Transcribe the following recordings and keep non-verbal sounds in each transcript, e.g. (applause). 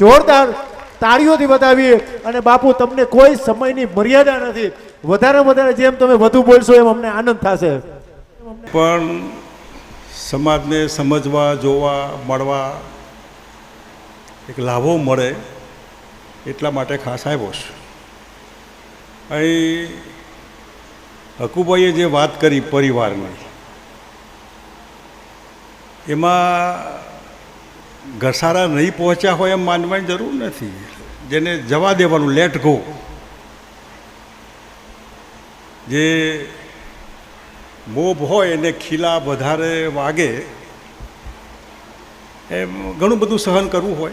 જોરદાર તાળીઓથી બતાવીએ અને બાપુ, તમને કોઈ સમયની મર્યાદા નથી. વધારે વધારે જેમ તમે વધુ બોલશો એમ અમને આનંદ થશે. પણ સમાજને સમજવા, જોવા, મળવા એક લાભો મળે એટલા માટે ખાસ આવ્યો છું. અહીં હકુભાઈએ જે વાત કરી પરિવારની, એમાં ઘસારા નહીં પહોંચ્યા હોય એમ માનવાની જરૂર નથી. જેને જવા દેવાનું લેટ ગો જે મોભ હોય એને ખીલા વધારે વાગે, એમ ઘણું બધું સહન કરવું હોય.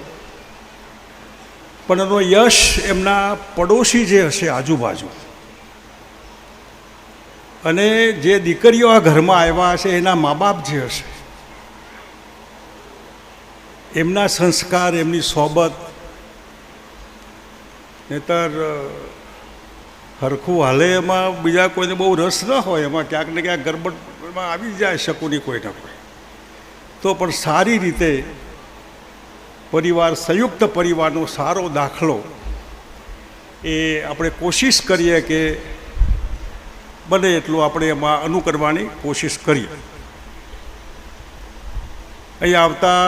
પણ એનો યશ એમના પડોશી જે હશે આજુબાજુ. અને જે દીકરીઓ આ ઘરમાં આવ્યા હશે, એના મા બાપ જે હશે એમના સંસ્કાર, એમની સોબત. નહીતર હરખું હાલે એમાં બીજા કોઈને બહુ રસ ન હોય, એમાં ક્યાંક ને ક્યાંક ગરબડમાં આવી જાય શકુની કોઈ ના કોઈ. તો પણ સારી રીતે પરિવાર, સંયુક્ત પરિવારનો સારો દાખલો એ આપણે કોશિશ કરીએ કે બને એટલું આપણે એમાં અનુકરવાની કોશિશ કરીએ. અહીં આવતા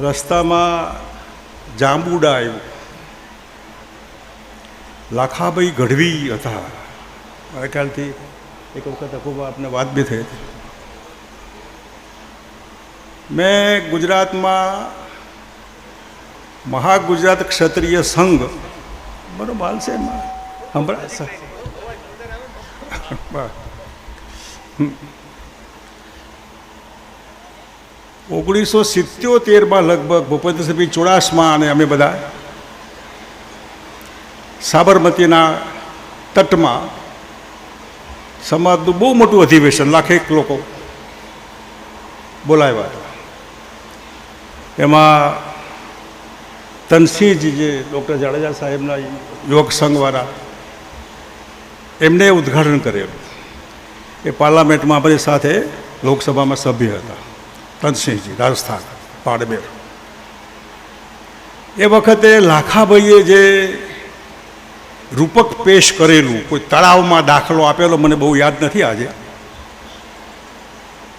રસ્તામાં જાંબુડા આવ્યું. લાખાભાઈ ગઢવી હતા. મારા ખ્યાલથી એક વખત ખૂબ આપને વાત બી થઈ હતી. મેં ગુજરાતમાં મહાગુજરાત ક્ષત્રિય સંઘ બરોબર હાલ છે સંભળાય છે બસ. હમ. ઓગણીસો સિત્યોતેરમાં લગભગ ભૂપેન્દ્રસિંહ ચુડાસમા અને અમે બધા સાબરમતીના તટમાં સમાજનું બહુ મોટું અધિવેશન, લાખેક લોકો બોલાવ્યા એમાં તનસિંહજી જે ડૉક્ટર જાડેજા સાહેબના યોગ સંઘવાળા એમને ઉદ્ઘાટન કરેલું. એ પાર્લામેન્ટમાં અમારી સાથે લોકસભામાં સભ્ય હતા. તનસિંહજી રાજસ્થાન, પાડમેર. એ વખતે લાખાભાઈએ જે રૂપક પેશ કરેલું, કોઈ તળાવમાં દાખલો આપેલો, મને બહુ યાદ નથી આજે.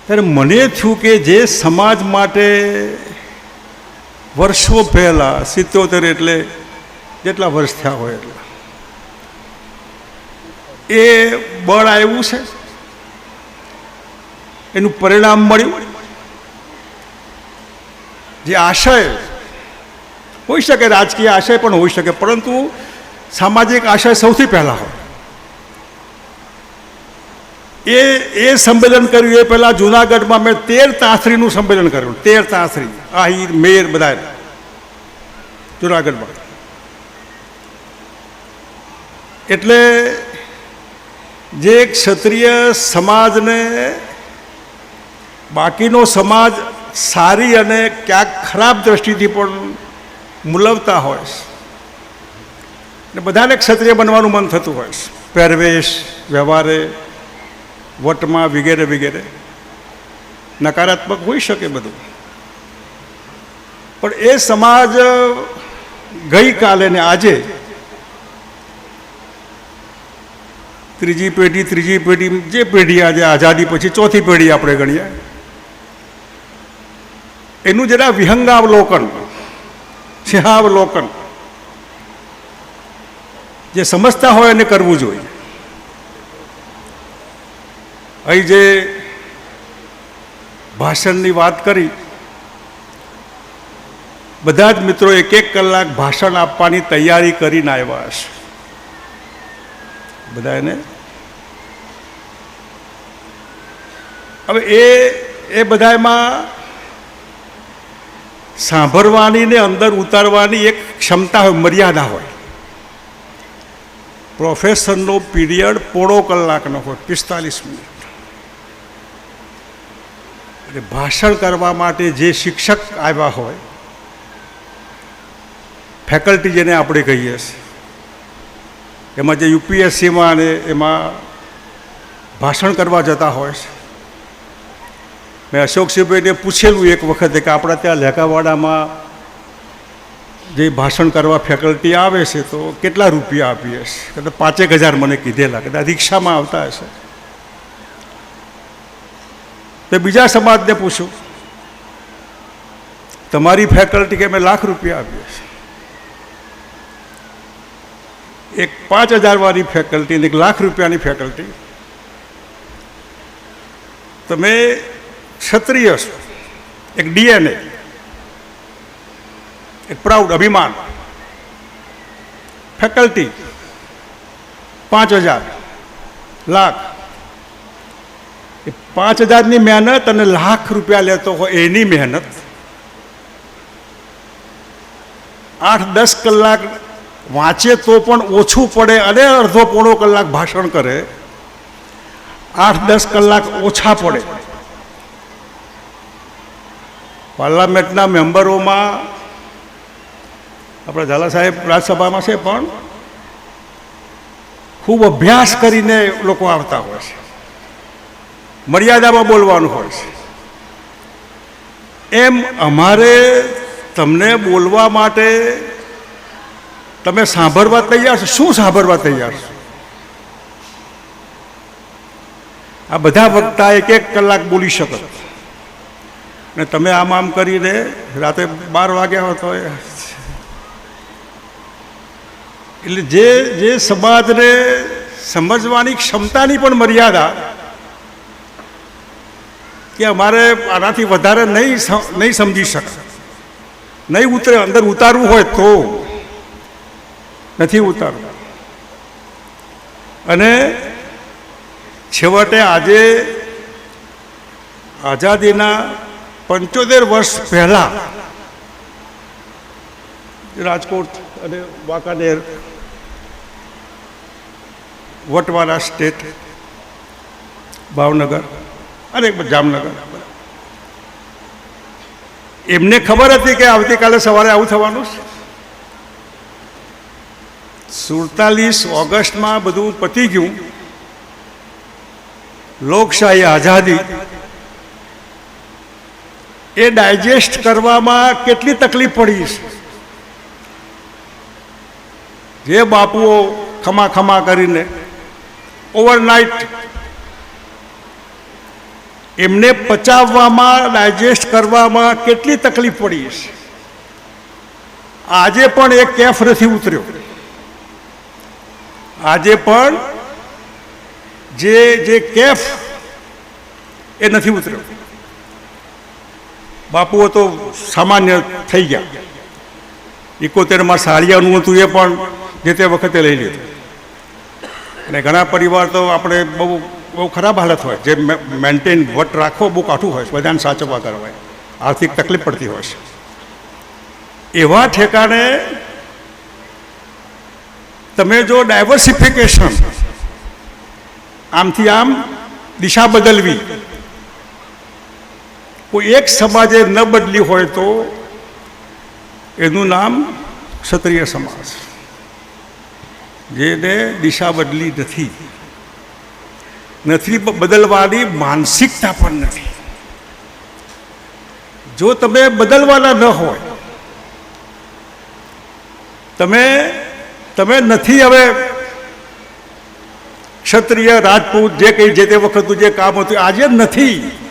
ત્યારે મને થયું કે જે સમાજ માટે વર્ષો પહેલાં સિત્તોતેર એટલે જેટલા વર્ષ થયા હોય એટલા. એ બળ આવ્યું છે. એનું પરિણામ મળ્યું. જે આશય, હોઈ શકે રાજકીય આશય પણ હોઈ શકે, પરંતુ સામાજિક આશય સૌથી પહેલાં હોય. એ એ સંમેલન કર્યું, એ પહેલાં જુનાગઢમાં મેં તેર તાસરીનું સંમેલન કર્યું. તેર તાસરી, આહિર, મેર બધા જુનાગઢમાં. એટલે જે ક્ષત્રિય સમાજને, બાકીનો સમાજ સારી અને ક્યાંક ખરાબ દ્રષ્ટિથી પણ મૂલવતા હોય ને બધાને ક્ષત્રિય બનવાનું મન થતું હોય પહેરવેશ, વ્યવહારે, વટમાં વગેરે વગેરે. નકારાત્મક હોઈ શકે બધું. પણ એ સમાજ ગઈકાલે ને આજે ત્રીજી પેઢી ત્રીજી પેઢી, જે પેઢી આજે આઝાદી પછી ચોથી પેઢી આપણે ગણીએ. એનું જરા વિહંગાવલોકન સિંહાવલોકન જે સમજતા હોય એને કરવું જોઈએ. અહીં જે ભાષણની વાત કરી, બધા જ મિત્રો એક એક કલાક ભાષણ આપવાની તૈયારી કરીને આવ્યા હશે. બધા એને હવે એ એ બધામાં સાંભળવાની ને અંદર ઉતારવાની એક ક્ષમતા હોય, મર્યાદા હોય. પ્રોફેસરનો પીરિયડ પોણો કલાકનો હોય, પિસ્તાલીસ મિનિટ. એટલે ભાષણ કરવા માટે જે શિક્ષક આવ્યા હોય ફેકલ્ટી જેને આપણે કહીએ છીએ, એમાં જે યુપીએસસીમાં અને એમાં ભાષણ કરવા જતા હોય છે મેં અશોકસિંહભાઈને પૂછેલું એક વખતે કે આપણા ત્યાં લેખાવાડામાં જે ભાષણ કરવા ફેકલ્ટી આવે છે, તો કેટલા રૂપિયા આપીએ છે? કદાચ પાંચેક હજાર મને કીધેલા કદાચ રિક્ષામાં આવતા હશે. તો બીજા સમાજને પૂછું, તમારી ફેકલ્ટી કે અમે લાખ રૂપિયા આપીએ છીએ? એક પાંચ હજારવાળી ફેકલ્ટી અને એક લાખ રૂપિયાની ફેકલ્ટી તમે ક્ષત્રિય છો. એક ડીએનએ. એક પ્રાઉડ અભિમાન. ફેકલ્ટી પાંચ હજાર. લાખ. એ પાંચ હજારની મહેનત અને લાખ રૂપિયા લેતો હોય એની મહેનત. આઠ દસ કલાક વાંચે તો પણ ઓછું પડે અને અડધો પોણો કલાક ભાષણ કરે. આઠ દસ કલાક ઓછા પડે. પાર્લામેન્ટના મેમ્બરોમાં આપણા ઝાલા સાહેબ રાજ્યસભામાં છે પણ ખૂબ અભ્યાસ કરીને લોકો આવતા હોય છે. મર્યાદામાં બોલવાનું હોય છે. એમ અમારે તમને બોલવા માટે તમે સાંભળવા તૈયાર છો? શું સાંભળવા તૈયાર છો? આ બધા વક્તા એક એક કલાક બોલી શકો ને તમે આમ આમ કરીને રાતે બાર વાગ્યા હોય એટલે જે જે સમાજને સમજવાની ક્ષમતાની પણ મર્યાદા કે અમારે આનાથી વધારે નહીં નહીં સમજી શકે નહીં ઉતરે, અંદર ઉતારવું હોય તો નથી ઉતારવું. અને છેવટે આજે આઝાદીના પંચોતેર વર્ષ પહેલાં રાજકોટ અને વાંકાનેર વટવાડા સ્ટેટ, ભાવનગર અને જામનગર. એમને ખબર હતી કે આવતીકાલે સવારે આવું થવાનું છે. સુડતાલીસ ઓગસ્ટમાં બધું પતી ગયું. લોકશાહી આઝાદી એ ડાયજેસ્ટ કરવામાં કેટલી તકલીફ પડી છે? જે બાપુઓ ખમા ખમા કરીને ઓવરનાઇટ એમને પચાવવામાં, ડાયજેસ્ટ કરવામાં કેટલી તકલીફ પડી છે? આજે પણ એ કેફ નથી ઉતર્યો. આજે પણ જે જે કેફ એ નથી ઉતર્યો. બાપુઓ તો સામાન્ય થઈ ગયા. ઇકોતેરમાં સાળિયાનું હતું એ પણ જે તે વખતે લઈ લીધું. અને ઘણા પરિવાર તો આપણે બહુ બહુ ખરાબ હાલત હોય. જે મેન્ટેન વટ રાખવો બહુ કાઠું હોય છે. બધાને સાચવવા કરવા. આર્થિક તકલીફ પડતી હોય છે. એવા ઠેકાણે તમે જો ડાયવર્સિફિકેશન આમથી આમ દિશા બદલવી કોઈ એક સમાજે ન બદલી હોય તો એનું નામ ક્ષત્રિય સમાજ. જેને દિશા બદલી નથી. નથી બદલવાની માનસિકતા પણ નથી. જો તમે બદલવાના ન હોય, તમે તમે નથી હવે ક્ષત્રિય, રાજપૂત, જે કંઈ, જે તે વખતનું જે કામ હતું, આજે નથી.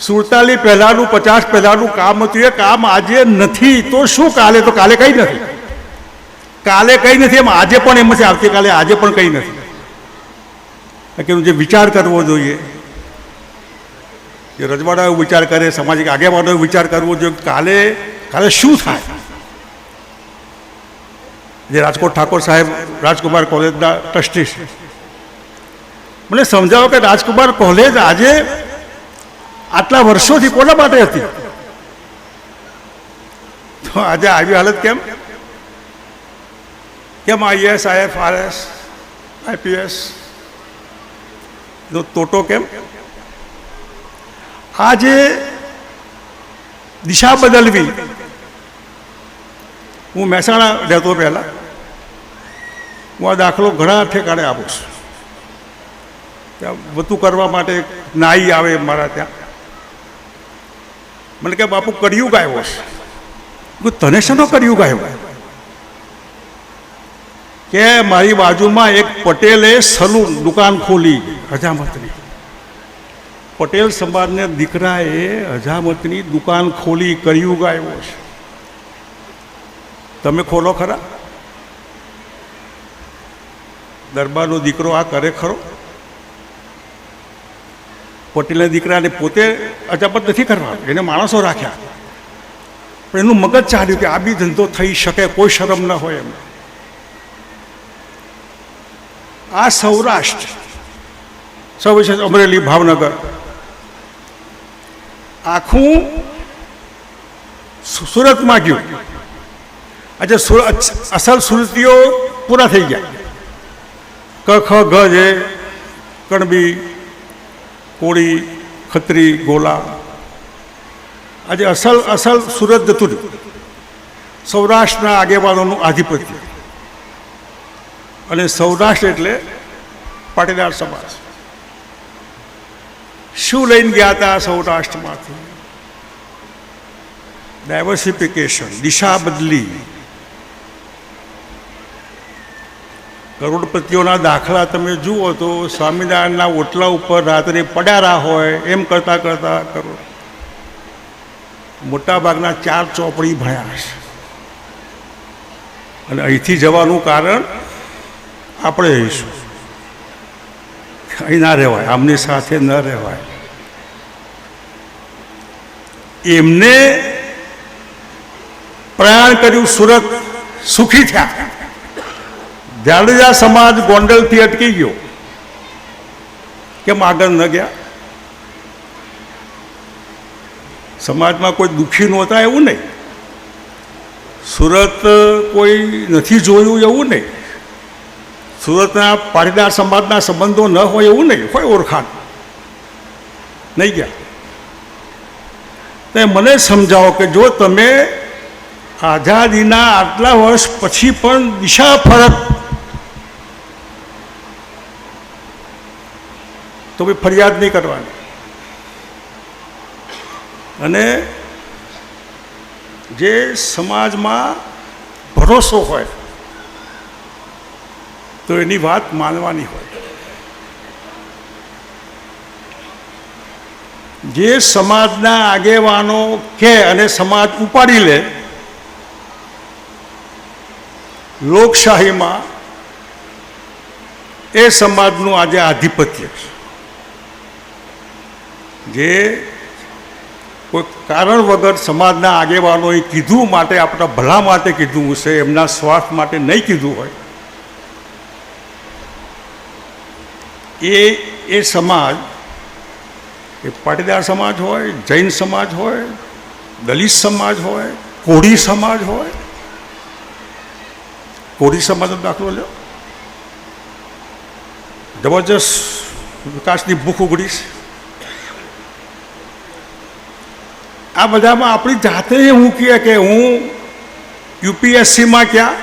સુડતાલીસ પહેલાંનું, પચાસ પહેલાંનું કામ હતું, એ કામ આજે નથી, તો શું કાલે? તો કાલે કંઈ નથી. કાલે કંઈ નથી, એમ આજે પણ એમ છે આવતીકાલે આજે પણ કંઈ નથી. કે જે વિચાર કરવો જોઈએ, જે રજવાડાઓ વિચાર કરે, સામાજિક આગેવાનોએ વિચાર કરવો જોઈએ કાલે કાલે શું થાય? જે રાજકોટ ઠાકોર સાહેબ રાજકુમાર કોલેજના ટ્રસ્ટી છે. મને સમજાવો કે રાજકુમાર કોલેજ આજે આટલા વર્ષોથી કોના માટે હતી? તો આજે આવી હાલત કેમ? કેમ આઈએસ આઈએફ આરએસ આઈપીએસ? નો તોટો કેમ? આ જે દિશા બદલવી. હું મહેસાણા રહેતો પહેલાં. હું આ દાખલો ઘણા ઠેકાણે આપું છું. ત્યાં બધું કરવા માટે નાઈ આવે મારા ત્યાં. મને કે બાપુ કર્યું આવ્યો છે તને શેનો કર્યું ગાયો? કે મારી બાજુમાં એક પટેલે સલૂન દુકાન ખોલી હજામતની પટેલ સમાજને દીકરાએ હજામતની દુકાન ખોલી કર્યું ગાયો છે તમે ખોલો ખરા? દરબારનો દીકરો આ કરે ખરો? પટેલના દીકરાને પોતે અજાપત નથી કરવા. એને માણસો રાખ્યા. પણ એનું મગજ ચાલ્યું કે આ બી ધંધો થઈ શકે, કોઈ શરમ ન હોય એમ. આ સૌરાષ્ટ્ર, સૌ અમરેલી, ભાવનગર, આખું સુરતમાં ગયું. આજે અસલ સુરતીઓ પૂરા થઈ ગયા. ક, ખ કણબી કોળી, ખત્રી, ગોલા. આજે અસલ અસલ સુરત જતું સૌરાષ્ટ્રના આગેવાનોનું આધિપત્ય. અને સૌરાષ્ટ્ર એટલે પાટીદાર સમાજ. શું લઈને ગયા હતા સૌરાષ્ટ્રમાંથી? ડાયવર્સિફિકેશન દિશા બદલી. કરોડપતિઓના દાખલા તમે જુઓ તો સ્વામિનારાયણના ઓટલા ઉપર રાત્રે પડ્યા હોય એમ કરતાં કરતાં કરો. મોટાભાગના ચાર ચોપડી ભણ્યા છે અને અહીંથી જવાનું કારણ આપણે રહીશું. અહીં ના રહેવાય, આમની સાથે ન રહેવાય. એમને પ્રયાણ કર્યું સુરત સુખી થયા. જાડેજા સમાજ ગોંડલથી અટકી ગયો. કેમ આગળ ન ગયા? સમાજમાં કોઈ દુઃખી નહોતા એવું નહીં. સુરત કોઈ નથી જોયું એવું નહીં. સુરતના પાટીદાર સમાજના સંબંધો ન હોય એવું નહીં, હોય ઓળખાણ. નહીં ગયા. તો મને સમજાવો કે જો તમે આઝાદીના આટલા વર્ષ પછી પણ દિશા ફરક તો બી ફરિયાદ નહીં કરવાની. અને જે સમાજમાં ભરોસો હોય, તો એની વાત માનવાની હોય. જે સમાજના આગેવાનો કે અને સમાજ ઉપાડી લે, લોકશાહીમાં એ સમાજનું આજે આધિપત્ય છે. જે કોઈ કારણ વગર સમાજના આગેવાનોએ કીધું માટે, આપણા ભલા માટે કીધું હશે, એમના સ્વાર્થ માટે નહીં કીધું હોય. એ એ સમાજ, એ પાટીદાર સમાજ હોય, જૈન સમાજ હોય, દલિત સમાજ હોય, કોળી સમાજ હોય, કોળી સમાજનો દાખલો લ્યો જબરજસ્ત વિકાસની ભૂખ ઉગડી છે આ બધામાં આપણી જાતે હું કહે કે હું યુપીએસસીમાં ક્યાં?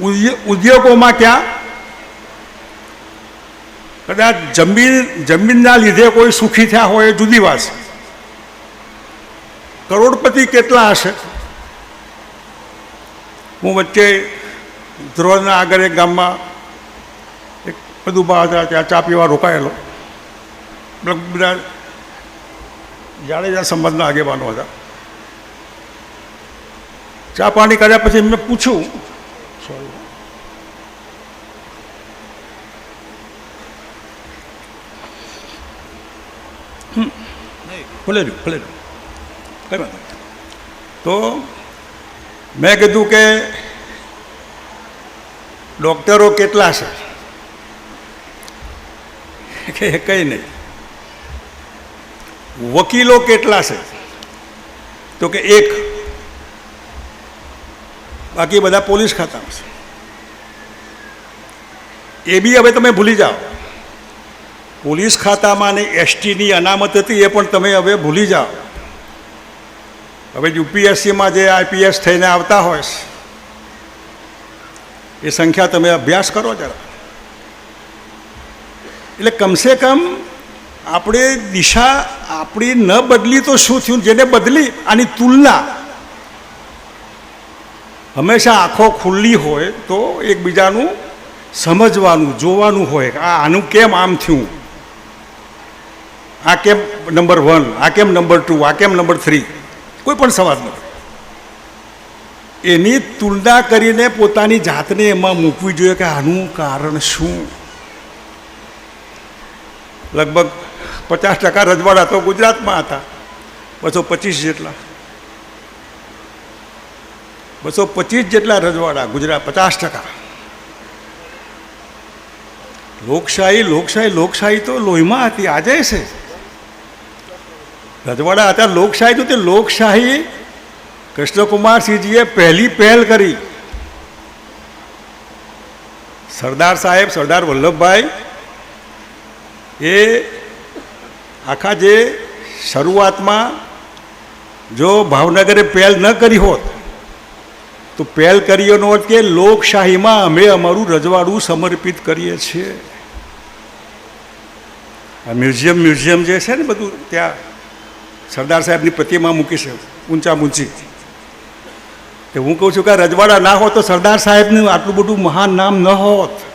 ઉદ્ય- ઉદ્યોગોમાં ક્યાં? કદાચ જમીન, જમીનના લીધે કોઈ સુખી થયા હોય એ જુદી વાત કરોડપતિ કેટલા હશે? હું વચ્ચે ધ્રોળના આગળ એક ગામમાં એક બધું બહાર હતા, ત્યાં ચા પીવા રોકાયેલો. બધા જાડેજા સંબંધના આગેવાનો હતા. ચા પાણી કર્યા પછી મેં પૂછ્યું, સોરી. ભલે રહ્યું કઈ વાત તો મેં કીધું કે ડૉક્ટરો કેટલા છે? કે કંઈ નહીં. વકીલો કેટલા છે? તો કે એક. બાકી બધા પોલીસ ખાતામાં છે. એ બી હવે તમે ભૂલી જાઓ. પોલીસ ખાતામાં ને એસટીની અનામત હતી એ પણ તમે હવે ભૂલી જાઓ. હવે યુપીએસસીમાં જે આઈપીએસ થઈને આવતા હોય એ સંખ્યા તમે અભ્યાસ કરો જરા. એટલે કમસે કમ આપણે દિશા આપણી ન બદલી તો શું થયું? જેને બદલી આની તુલના. હંમેશા આંખો ખુલ્લી હોય તો એકબીજાનું સમજવાનું, જોવાનું હોય આ આનું કેમ આમ થયું? આ કેમ નંબર વન? આ કેમ નંબર ટુ? આ કેમ નંબર થ્રી? કોઈ પણ સવાલ નથી એની તુલના કરીને પોતાની જાતને એમાં મૂકવી જોઈએ કે આનું કારણ શું? લગભગ પચાસ ટકા રજવાડા તો ગુજરાતમાં હતા. બસો પચીસ જેટલા. બસો પચીસ જેટલા રજવાડા ગુજરાત, પચાસ ટકા. લોકશાહી લોકશાહી લોકશાહી તો લોહીમાં હતી, આજે છે. રજવાડા હતા, લોકશાહી તો તે લોકશાહી કૃષ્ણકુમારસિંહજીએ પહેલી પહેલ કરી. સરદાર સાહેબ, સરદાર વલ્લભભાઈ એ આખા જે શરૂઆતમાં જો ભાવનગરે પહેલ ન કરી હોત, તો પહેલ કરીઓનો અર્થ કે લોકશાહીમાં અમે અમારું રજવાડું સમર્પિત કરીએ છીએ. આ મ્યુઝિયમ મ્યુઝિયમ જે છે ને બધું ત્યાં સરદાર સાહેબની પ્રતિમા મૂકી છે, ઊંચા ઊંચી. તો હું કહું છું કે રજવાડા ના હોત તો સરદાર સાહેબનું આટલું બધું મહાન નામ ન હોત.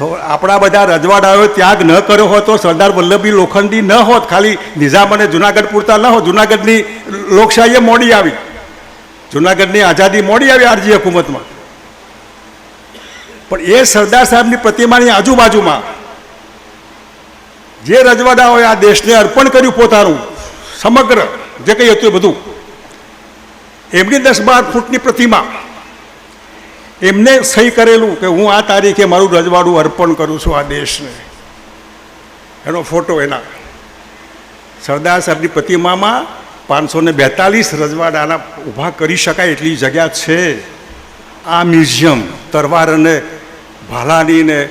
આપણા બધા રજવાડાઓએ ત્યાગ ન કર્યો હોત તો સરદાર વલ્લભભાઈ લોખંડી ન હોત. ખાલી નિઝામ અને જુનાગઢ પૂરતા ન હોત. જુનાગઢની લોકશાહીએ મોડી આવી. જુનાગઢની આઝાદી મોડી આવી આરજી હકુમતમાં. પણ એ સરદાર સાહેબની પ્રતિમાની આજુબાજુમાં જે રજવાડાઓએ આ દેશને અર્પણ કર્યું પોતાનું, સમગ્ર જે કંઈ હતું એ બધું, એમની દસ બાર ફૂટની પ્રતિમા એમને સહી કરેલું કે હું આ તારીખે મારું રજવાડું અર્પણ કરું છું આ દેશને. એનો ફોટો એના. સરદાર સાહેબની પ્રતિમામાં પાંચસો ને બેતાલીસ રજવાડાના ઊભા કરી શકાય એટલી જગ્યા છે. આ મ્યુઝિયમ, તરવાર અને ભાલાની ને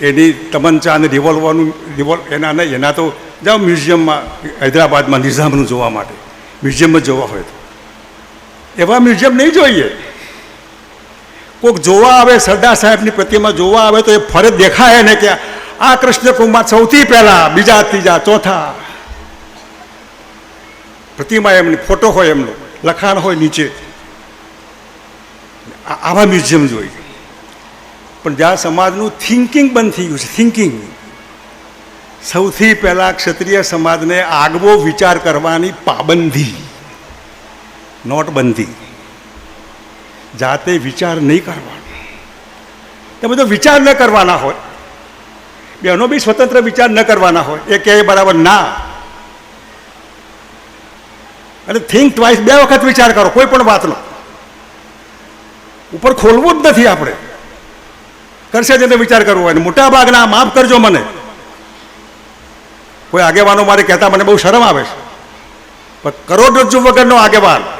એની તમંચા અને રિવોલ્વરનું રિવોલ્વ એના નહીં, એના તો જાઓ મ્યુઝિયમમાં, હૈદરાબાદમાં, નિઝામનું જોવા માટે. મ્યુઝિયમમાં જોવા હોય તો. એવા મ્યુઝિયમ નહીં જોઈએ. કોઈક જોવા આવે, સરદાર સાહેબની પ્રતિમા જોવા આવે તો એ ફરજ દેખાય ને કે આ કૃષ્ણકુમાર સૌથી પહેલા, બીજા, ત્રીજા, ચોથા. પ્રતિમા એમની, ફોટો હોય એમનો, લખાણ હોય નીચે. આવા મ્યુઝિયમ જોઈએ પણ જ્યાં સમાજનું થિંકિંગ બંધ થઈ ગયું છે, થિંકિંગ. સૌથી પહેલાં ક્ષત્રિય સમાજને આગવો વિચાર કરવાની પાબંધી, નોટબંધી. જાતે વિચાર નહીં કરવાનો. તે બધો વિચાર ન કરવાના હોય. બેનો બી સ્વતંત્ર વિચાર ન કરવાના હોય. એ કહે બરાબર, ના. અને થિંક ટ્વાઇસ બે વખત વિચાર કરો, કોઈ પણ વાતનો. ઉપર ખોલવું જ નથી આપણે. કરશે જેને વિચાર કરવો હોય. મોટા ભાગના, માફ કરજો મને. કોઈ આગેવાનો મારે કહેતા મને બહુ શરમ આવે છે. પણ કરોડરજ્જુ વગરનો આગેવાન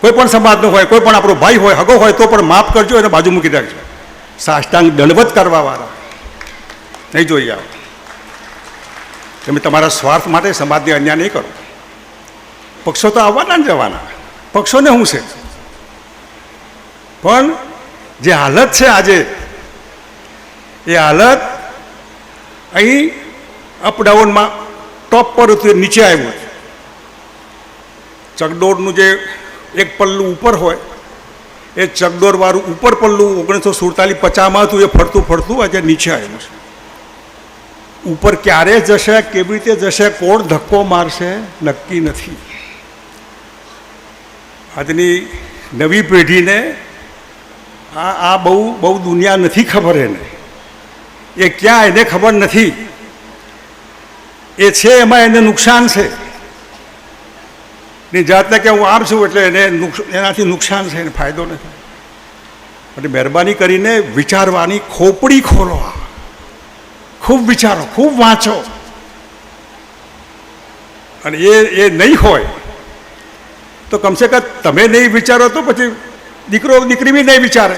કોઈ પણ સમાજનો હોય કોઈ પણ આપણો ભાઈ હોય, હગો હોય, તો પણ માફ કરજો, એને બાજુ મૂકી રાખજો સાષ્ટાંગ દંડવત કરવાવાળા. નહીં જોઈએ આવો. તમે તમારા સ્વાર્થ માટે સમાજને અન્યાય નહીં કરો. પક્ષો તો આવવાના ને જવાના. પક્ષોને શું છે? પણ જે હાલત છે આજે, એ હાલત અહીં અપડાઉનમાં ટોપ પર નીચે આવ્યું ચકડોળનું જે એક પલ્લું ઉપર હોય. એ ચકડોળવાળું ઉપર પલ્લું ઓગણીસો સુડતાલીસ પચાસમાં હતું, એ ફરતું ફરતું આજે નીચે આવ્યું છે. ઉપર ક્યારે જશે, કેવી રીતે જશે, કોણ ધક્કો મારશે, નક્કી નથી. આજની નવી પેઢીને આ આ બહુ બહુ દુનિયા નથી ખબર એને. એ ક્યાં એને ખબર નથી. એ છે, એમાં એને નુકસાન છે. ની જાતને કે હું આમ છું એટલે એને એનાથી નુકસાન છે, એને ફાયદો નથી. એટલે મહેરબાની કરીને વિચારવાની ખોપડી ખોલો આ. ખૂબ વિચારો, ખૂબ વાંચો. અને એ એ નહીં હોય, તો કમસે કમ તમે નહીં વિચારો તો પછી દીકરો, દીકરી બી નહીં વિચારે.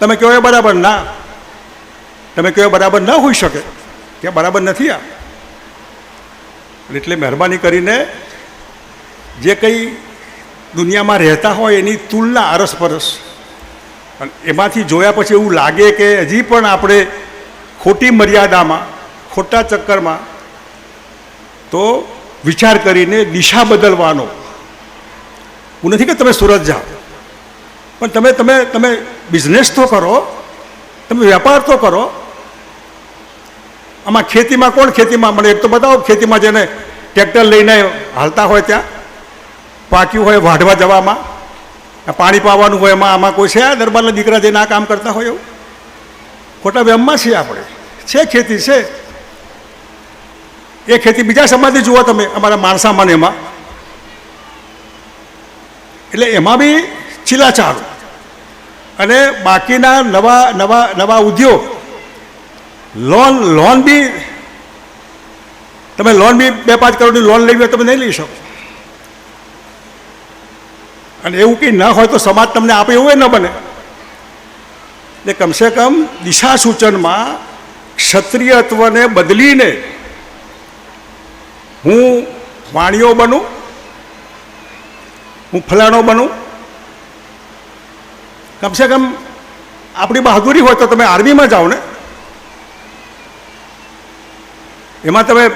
તમે કહો એ બરાબર ના. તમે કહો બરાબર ન હોઈ શકે. કે બરાબર નથી આ. એટલે મહેરબાની કરીને જે કંઈ દુનિયામાં રહેતા હોય એની તુલના અરસપરસ અને એમાંથી જોયા પછી એવું લાગે કે હજી પણ આપણે ખોટી મર્યાદામાં, ખોટા ચક્કરમાં તો વિચાર કરીને દિશા બદલવાનો. હું નથી કે તમે સુરત જાઓ. પણ તમે તમે તમે બિઝનેસ તો કરો, તમે વેપાર તો કરો. આમાં ખેતીમાં કોણ ખેતીમાં, મને એક તો બતાવો, ખેતીમાં જેને ટ્રેક્ટર લઈને હાલતા હોય ત્યાં. પાક્યું હોય વાઢવા જવામાં પાણી પાવાનું હોય એમાં, આમાં કોઈ છે આ દરબારના દીકરા જઈને આ કામ કરતા હોય એવું? ખોટા વ્યમમાં છીએ આપણે. છે ખેતી, છે. એ ખેતી બીજા સમાજથી જુઓ તમે, અમારા માણસામાં એમાં. એટલે એમાં બી ચીલાચારું. અને બાકીના નવા નવા નવા ઉદ્યોગ. લોન લોન બી, તમે લોન બી બે પાંચ કરોડની લોન લેવી હોય તમે નહીં લઈ શકો. અને એવું કંઈ ન હોય તો સમાજ તમને આપે એવું ન બને. એટલે કમસે કમ દિશા સૂચનમાં ક્ષત્રિયત્વને બદલીને હું વાણીઓ બનું, હું ફલાણો બનું. કમસે કમ આપણી બહાદુરી હોય તો તમે આર્મીમાં જાઓ ને. એમાં તમે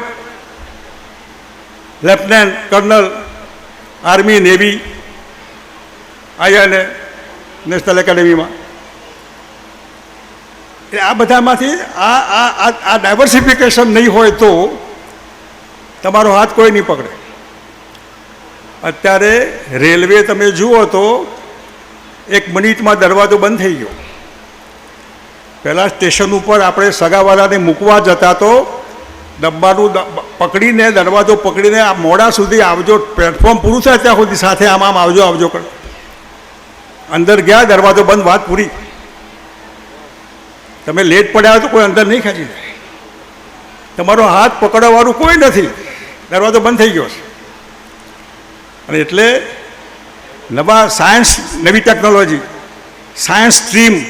લેફ્ટનન્ટ, કર્નલ, આર્મી, નેવી આવ્યા ને નેશનલ એકેડેમીમાં. એટલે આ બધામાંથી આ આ આ ડાયવર્સિફિકેશન નહીં હોય તો તમારો હાથ કોઈ નહીં પકડે. અત્યારે રેલવે તમે જુઓ તો એક મિનિટમાં દરવાજો બંધ થઈ ગયો. પહેલાં સ્ટેશન ઉપર આપણે સગાવાલાને મૂકવા જતા તો ડબ્બાનું પકડીને, દરવાજો પકડીને આ મોડા સુધી આવજો પ્લેટફોર્મ પૂરું થાય ત્યાં સુધી સાથે આમ આમ આવજો આવજો. કર અંદર ગયા, દરવાજો બંધ, વાત પૂરી. તમે લેટ પડ્યા હતો કોઈ અંદર નહીં ખેંચી જાય. તમારો હાથ પકડવાવાળું કોઈ નથી. દરવાજો બંધ થઈ ગયો છે. અને એટલે નવા સાયન્સ, નવી ટેકનોલોજી, સાયન્સ સ્ટ્રીમ,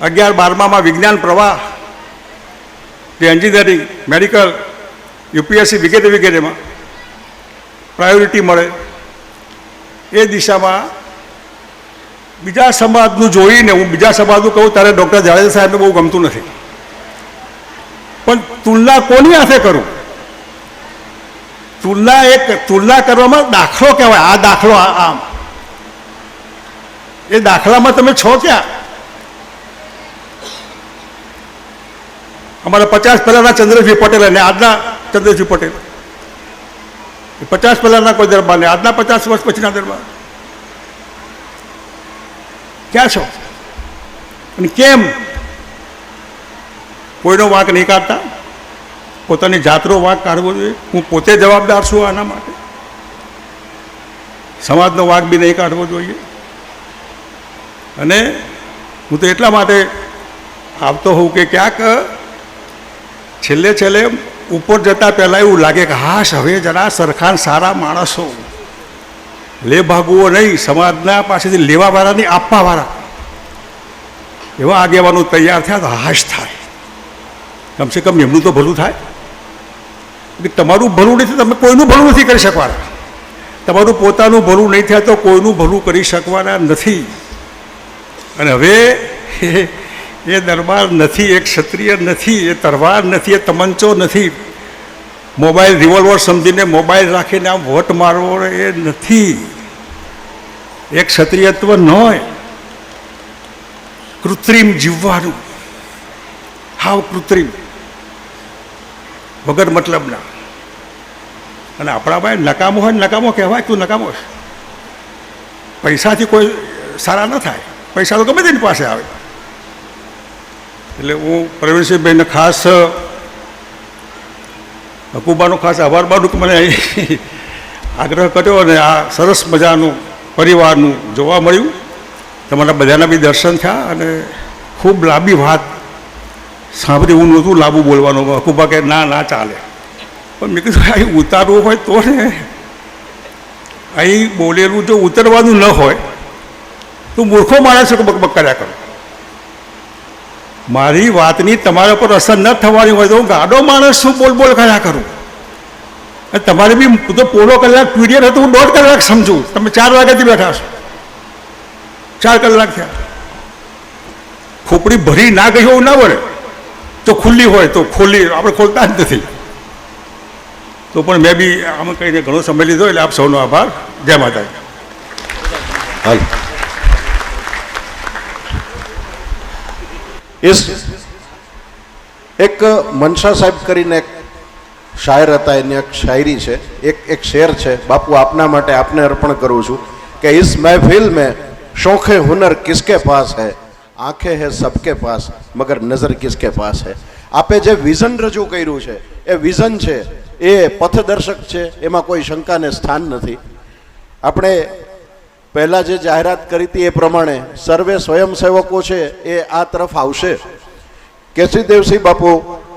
અગિયાર બારમામાં વિજ્ઞાન પ્રવાહ કે એન્જિનિયરિંગ, મેડિકલ, યુપીએસસી વગેરે વગેરેમાં પ્રાયોરિટી મળે. એ દિશામાં બીજા સમાજનું જોઈને હું બીજા સમાજનું કહું ત્યારે ડૉક્ટર જાડેજા સાહેબને બહુ ગમતું નથી. પણ તુલના કોની હાથે કરું? તુલના એક, તુલના કરવામાં દાખલો કહેવાય. આ દાખલો આમ. એ દાખલામાં તમે છો ક્યાં? અમારા પચાસ પહેલાના ચંદ્રજી પટેલ અને આજના ચંદ્રજી પટેલ. પચાસ પહેલાના કોઈ દરબાર ને આજના પચાસ વર્ષ પછીના દરબાર. ક્યાં છો? અને કેમ કોઈનો વાંક નહીં કાઢતા? પોતાની જાતનો વાંક કાઢવો જોઈએ. હું પોતે જવાબદાર છું આના માટે. સમાજનો વાંક બી નહીં કાઢવો જોઈએ. અને હું તો એટલા માટે આવતો હોઉં કે ક્યાંક છેલ્લે છેલ્લે ઉપર જતાં પહેલાં એવું લાગે કે, હાશ, હવે જરા સરખાન સારા માણસો. લે ભાગવો નહીં, સમાજના પાસેથી લેવાવાળા નહીં આપવાવાળા. એવા આગેવાનો તૈયાર થયા તો હાશ થાય. કમસે કમ એમનું તો ભલું થાય. તમારું ભલું નથી, તમે કોઈનું ભલું નથી કરી શકવાના. તમારું પોતાનું ભલું નહીં થાય તો કોઈનું ભલું કરી શકવાના નથી. અને હવે (laughs) એ- દરબાર નથી એ ક્ષત્રિય નથી, એ તરવાર નથી, એ તમંચો નથી. મોબાઈલ રિવોલ્વર સમજીને મોબાઈલ રાખીને આમ વોટ મારવો એ નથી. એ ક્ષત્રિયત્વ ન હોય કૃત્રિમ જીવવાનું. હાવ કૃત્રિમ. વગર મતલબના. અને આપણા ભાઈ નકામો હોય નકામો કહેવાય, તું નકામો છે. પૈસાથી કોઈ સારા ન થાય. પૈસા તો ગમે તેની પાસે આવે. એટલે હું પ્રવીણસિંહભાઈને ખાસ હકુબાનો ખાસ આભાર માનું કે મને આગ્રહ કર્યો અને આ સરસ મજાનું પરિવારનું જોવા મળ્યું. તમારા બધાના બી દર્શન થયા અને ખૂબ લાંબી વાત સાંભળી હું નહોતું લાંબુ બોલવાનું. હકુબા કે, ના ના ચાલે. પણ મેં કીધું, અહીં ઉતારવું હોય તો ને અહીં બોલેલું જો ઉતરવાનું ન હોય, તો મૂર્ખો માણસો બકબક કર્યા કરો. મારી વાતની તમારા પર અસર ન થવાની હોય તો હું ગાડો માણસ શું બોલ બોલ, કર્યા કરું. તમારે બી તો પોળો કલાક પીરિયડ હતો, હું દોઢ કલાક સમજું. તમે ચાર વાગ્યાથી બેઠા છો. ચાર કલાક થયા. ખોપડી ભરી ના ગઈ એવું ના બને તો ખુલ્લી હોય, તો ખોલી, આપણે ખોલતા જ નથી. તો પણ મેં બી આમ કહીને ઘણો સમય લીધો, એટલે આપ સૌનો આભાર. જય માતાજી. હાલ. એ એક મનસા સાહેબ કરીને એક શાયર હતા, એની એક શાયરી છે, એક એક શેર છે, બાપુ, આપના માટે આપને અર્પણ કરું છું કે ઇસ મહેફિલ મેં શોખે હુનર કિસકે પાસ હૈ? આંખે હે સબકે પાસ, મગર નજર કિસકે પાસ હૈ? આપે જે વિઝન રજૂ કર્યું છે, એ વિઝન છે, એ પથદર્શક છે, એમાં કોઈ શંકાને સ્થાન નથી. આપણે પહેલા જે જાહેરાત કરી હતી એ પ્રમાણે સર્વે સ્વયંસેવકો છે એ આ તરફ આવશે. કેશી દેવસિંહ બાપુ,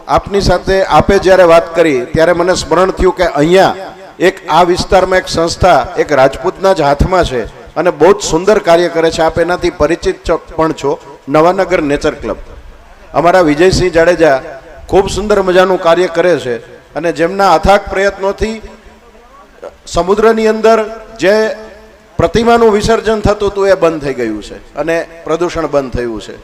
આપની સાથે આપે જ્યારે વાત કરી, ત્યારે મને સ્મરણ થયું કે અહીંયા એક આ વિસ્તારમાં એક સંસ્થા, એક રાજપૂતના જ હાથમાં છે અને બહુ જ સુંદર કાર્ય કરે છે. આપ એનાથી પરિચિત પણ છો. Nawanagar nature club. અમારા વિજયસિંહ જાડેજા ખૂબ સુંદર મજાનું કાર્ય કરે છે અને જેમના અથાગ પ્રયત્નોથી સમુદ્રની અંદર જે પ્રતિમાનું વિસર્જન થતું હતું એ બંધ થઈ ગયું છે અને પ્રદૂષણ બંધ થયું છે.